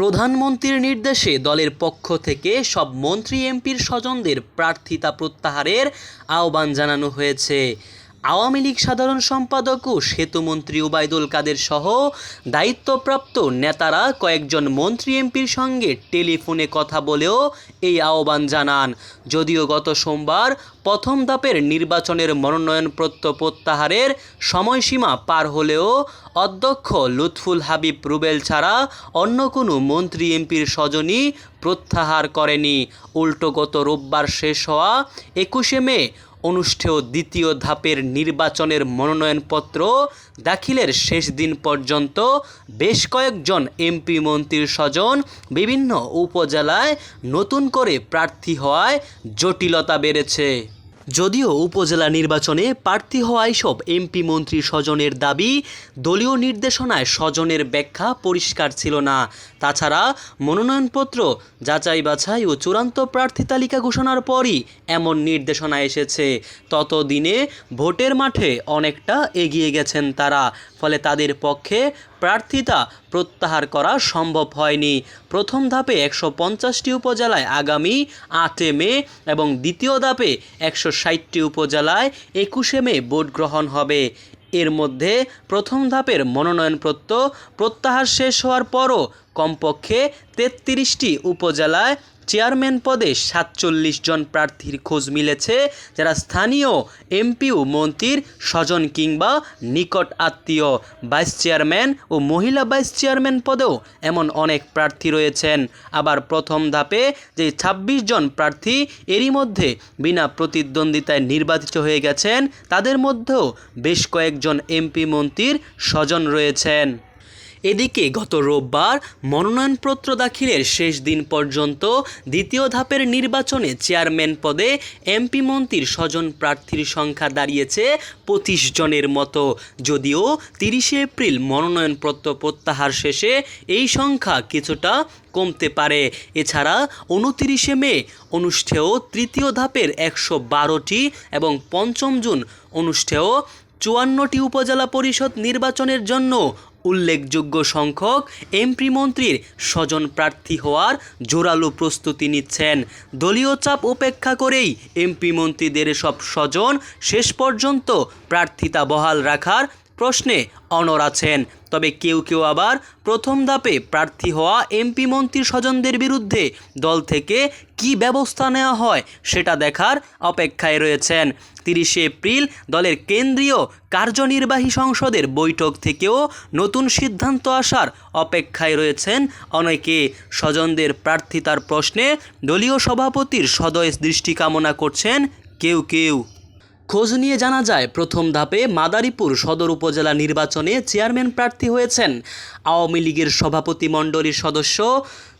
প্রধানমন্ত্রীর নির্দেশে দলের পক্ষ থেকে সব মন্ত্রী এমপির স্বজনদের প্রার্থিতা প্রত্যাহারের আহ্বান জানানো হয়েছে। আওয়ামী লীগ সাধারণ সম্পাদক ও সেতুমন্ত্রী ওবায়দুল কাদের সহ দায়িত্বপ্রাপ্ত নেতারা কয়েকজন মন্ত্রী এমপির সঙ্গে টেলিফোনে কথা বলেও এই আহ্বান জানান। যদিও গত সোমবার প্রথম ধাপের নির্বাচনের মনোনয়নপত্র প্রত্যাহারের সময়সীমা পার হলেও অধ্যক্ষ লুৎফুল হাবিব রুবেল ছাড়া অন্য কোনো মন্ত্রী এমপির স্বজনই প্রত্যাহার করেনি। উল্টো গত রোববার শেষ হওয়া একুশে মে অনুষ্ঠেয় দ্বিতীয় ধাপের নির্বাচনের মনোনয়নপত্র দাখিলের শেষ দিন পর্যন্ত বেশ কয়েকজন এমপি মন্ত্রীর স্বজন বিভিন্ন উপজেলায় নতুন করে প্রার্থী হওয়ায় জটিলতা বেড়েছে। যদিও উপজেলা নির্বাচনে প্রার্থী হওয়া সব এমপি মন্ত্রী স্বজনের দাবি, দলীয় নির্দেশনায় স্বজনের ব্যাখ্যা পরিষ্কার ছিল না। তাছাড়া মনোনয়নপত্র, যাচাই বাছাই ও চূড়ান্ত প্রার্থী তালিকা ঘোষণার পরই এমন নির্দেশনা এসেছে। ততদিনে ভোটের মাঠে অনেকটা এগিয়ে গেছেন তারা, ফলে তাদের পক্ষে প্রার্থিতা প্রত্যাহার করা সম্ভব হয়নি। প্রথম ধাপে একশো পঞ্চাশটি উপজেলায় আগামী আটে মে এবং দ্বিতীয় ধাপে একশো ষাটটি উপজেলায় একুশে মে ভোট গ্রহণ হবে। এর মধ্যে প্রথম ধাপের মনোনয়নপত্র প্রত্যাহার শেষ হওয়ার পরও কমপক্ষে তেত্রিশটি উপজেলায় চেয়ারম্যান পদে সাতচল্লিশ জন প্রার্থীর খোঁজ মিলেছে, যারা স্থানীয় এমপিও মন্ত্রীর স্বজন কিংবা নিকট আত্মীয়, ভাইস চেয়ারম্যান ও মহিলা ভাইস চেয়ারম্যান পদেও এমন অনেক প্রার্থী রয়েছেন। আবার প্রথম ধাপে যে ২৬ জন প্রার্থী, এরই মধ্যে বিনা প্রতিদ্বন্দ্বিতায় নির্বাচিত হয়ে গেছেন, তাদের মধ্যেও বেশ কয়েকজন এমপি মন্ত্রীর স্বজন রয়েছেন। এদিকে গত রোববার মনোনয়নপত্র দাখিলের শেষ দিন পর্যন্ত দ্বিতীয় ধাপের নির্বাচনে চেয়ারম্যান পদে এমপি মন্ত্রীর স্বজন প্রার্থীর সংখ্যা দাঁড়িয়েছে পঁচিশ জনের মতো। যদিও তিরিশে এপ্রিল মনোনয়নপত্র প্রত্যাহার শেষে এই সংখ্যা কিছুটা কমতে পারে। এছাড়া উনতিরিশে মে অনুষ্ঠেয় তৃতীয় ধাপের একশো বারোটি এবং পঞ্চম জুন অনুষ্ঠেয় চুয়ান্নটি উপজেলা পরিষদ নির্বাচনের জন্য উল্লেখযোগ্য সংখ্যক এমপি মন্ত্রীর স্বজন প্রার্থী হওয়ার জোরালো প্রস্তুতি নিচ্ছেন। দলীয় চাপ উপেক্ষা করেই এমপি মন্ত্রীদের সব স্বজন শেষ পর্যন্ত প্রার্থিতা বহাল রাখার প্রশ্নে অনর আছেন। তবে কেউ কেউ আবার প্রথম ধাপে প্রার্থী হওয়া এমপি মন্ত্রী স্বজনদের বিরুদ্ধে দল থেকে কি ব্যবস্থা নেওয়া হয় সেটা দেখার অপেক্ষায় রয়েছেন। তিরিশে এপ্রিল দলের কেন্দ্রীয় কার্যনির্বাহী সংসদের বৈঠক থেকেও নতুন সিদ্ধান্ত আসার অপেক্ষায় রয়েছেন অনেকে। স্বজনদের প্রার্থিতার প্রশ্নে দলীয় সভাপতির সদয় দৃষ্টি কামনা করছেন কেউ কেউ। খোঁজ নিয়ে জানা যায়, প্রথম ধাপে মাদারীপুর সদর উপজেলা নির্বাচনে চেয়ারম্যান প্রার্থী হয়েছেন। আওয়ামী লীগের সভাপতি মণ্ডলীর সদস্য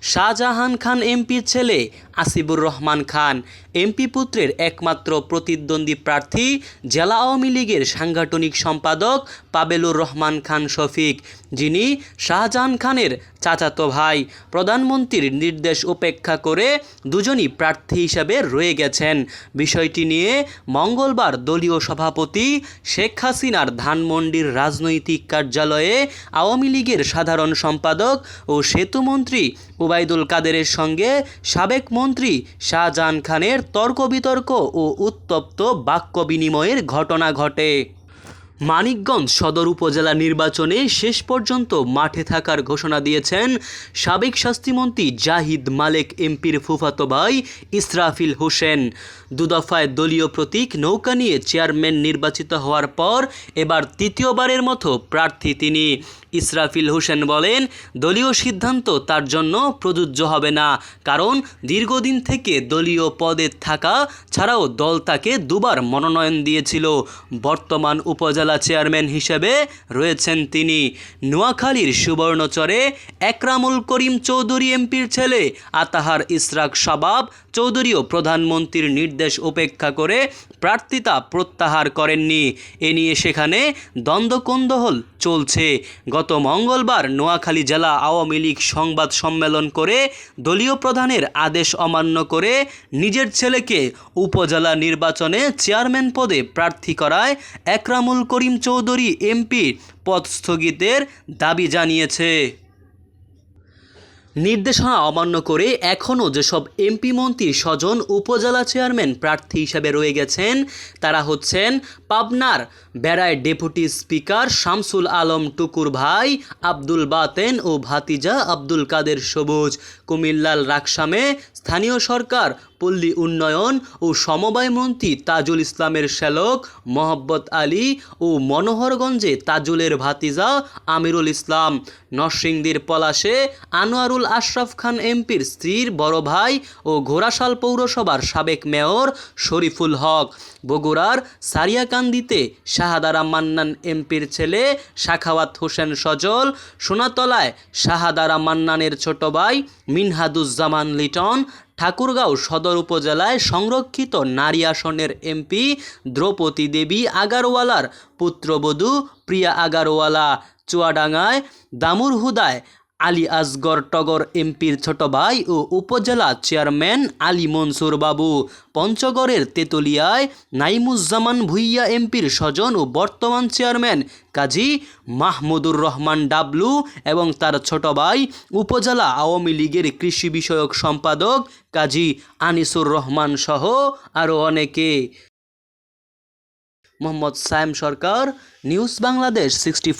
শাহজাহান খান এমপির ছেলে আসিবুর রহমান খান। এমপি পুত্রের একমাত্র প্রতিদ্বন্দ্বী প্রার্থী জেলা আওয়ামী লীগের সাংগঠনিক সম্পাদক পাবেলুর রহমান খান শফিক, যিনি শাহজাহান খানের চাচাতো ভাই। প্রধানমন্ত্রীর নির্দেশ উপেক্ষা করে দুজনই প্রার্থী হিসাবে রয়ে গেছেন। বিষয়টি নিয়ে মঙ্গলবার দলীয় সভাপতি শেখ হাসিনার ধানমন্ডির রাজনৈতিক কার্যালয়ে আওয়ামী লীগের সাধারণ সম্পাদক ও সেতুমন্ত্রী উবাইদুল কাদেরের সঙ্গে সাবেক মন্ত্রী শাহজাহান খানের তর্ক বিতর্ক ও উত্তপ্ত বাক্য বিনিময়ের ঘটনা ঘটে। মানিকগঞ্জ সদর উপজেলা নির্বাচনে শেষ পর্যন্ত মাঠে থাকার ঘোষণা দিয়েছেন সাবেক স্বাস্থ্যমন্ত্রী জাহিদ মালেক এমপির ফুফাতো ভাই ইসরাফিল হোসেন। দুদফায় দলীয় প্রতীক নৌকা নিয়ে চেয়ারম্যান নির্বাচিত হওয়ার পর এবার তৃতীয়বারের মতো প্রার্থী তিনি। ইসরাফিল হোসেন বলেন, দলীয় সিদ্ধান্ত তার জন্য প্রযোজ্য হবে না, কারণ দীর্ঘদিন থেকে দলীয় পদে থাকা ছাড়াও দল তাকে দুবার মনোনয়ন দিয়েছিল। বর্তমান উপজেলা চেয়ারম্যান হিসেবে রয়েছেন তিনি। নোয়াখালীর সুবর্ণচরে একরামুল করিম চৌধুরী এমপির ছেলে আতাহার ইসরাক শাবাব চৌধুরীও প্রধানমন্ত্রীর নির্দেশ উপেক্ষা করে প্রার্থিতা প্রত্যাহার করেননি। এ নিয়ে সেখানে দ্বন্দ্বকন্দহল চলছে। গত মঙ্গলবার নোয়াখালী জেলা আওয়ামী লীগ সংবাদ সম্মেলন করে দলীয় প্রধানের আদেশ অমান্য করে নিজের ছেলেকে উপজেলা নির্বাচনে চেয়ারম্যান পদে প্রার্থী করায় একরামুল করিম চৌধুরী এমপি পদ স্থগিতের দাবি জানিয়েছে। নির্দেশনা অমান্য করে এখনও যেসব এমপি মন্ত্রী স্বজন উপজেলা চেয়ারম্যান প্রার্থী হিসেবে রয়ে গেছেন, তারা হচ্ছেন পাবনার বেড়ায় ডেপুটি স্পিকার শামসুল আলম টুকুর ভাই, আব্দুল বাতেন ও ভাতিজা আব্দুল কাদের সবুজ। কুমিল্লাল রাকসামে স্থানীয় সরকার, পল্লী উন্নয়ন ও সমবায় মন্ত্রী তাজুল ইসলামের শ্যালক মোহাব্বত আলী ও মনোহরগঞ্জে তাজুলের ভাতিজা আমিরুল ইসলাম। নরসিংদীর পলাশে আনোয়ারুল আশরাফ খান এমপির স্ত্রীর বড় ভাই ও ঘোড়াশাল পৌরসভার সাবেক মেয়র শরীফুল হক। বগুড়ার সারিয়াকান্দিতে শাহাদারা মান্নান এমপির ছেলে শাখাওয়াত হোসেন সজল, সোনাতলায় শাহাদারা মান্নানের ছোট ভাই মিনহাদুজ্জামান লিটন, ঠাকুরগাঁও সদর উপজেলায় সংরক্ষিত নারী আসনের এমপি দ্রৌপদী দেবী আগারওয়ালার পুত্রবধূ প্রিয়া আগারওয়ালা। চুয়াডাঙ্গায় দামুরহুদায় আলী আসগর টগর এমপির ছোট ভাই ও উপজেলা চেয়ারম্যান আলী মনসুর বাবু। পঞ্চগড়ের তেতুলিয়ায় নাইমুজ্জামান ভুইয়া এমপির স্বজন ও বর্তমান চেয়ারম্যান কাজী মাহমুদুর রহমান ডাবলু এবং তার ছোট ভাই উপজেলা আওয়ামী লীগের কৃষি বিষয়ক সম্পাদক কাজী আনিসুর রহমান সহ আরও অনেকে। Mohammad Sayem Sarkar, news Bangladesh sixty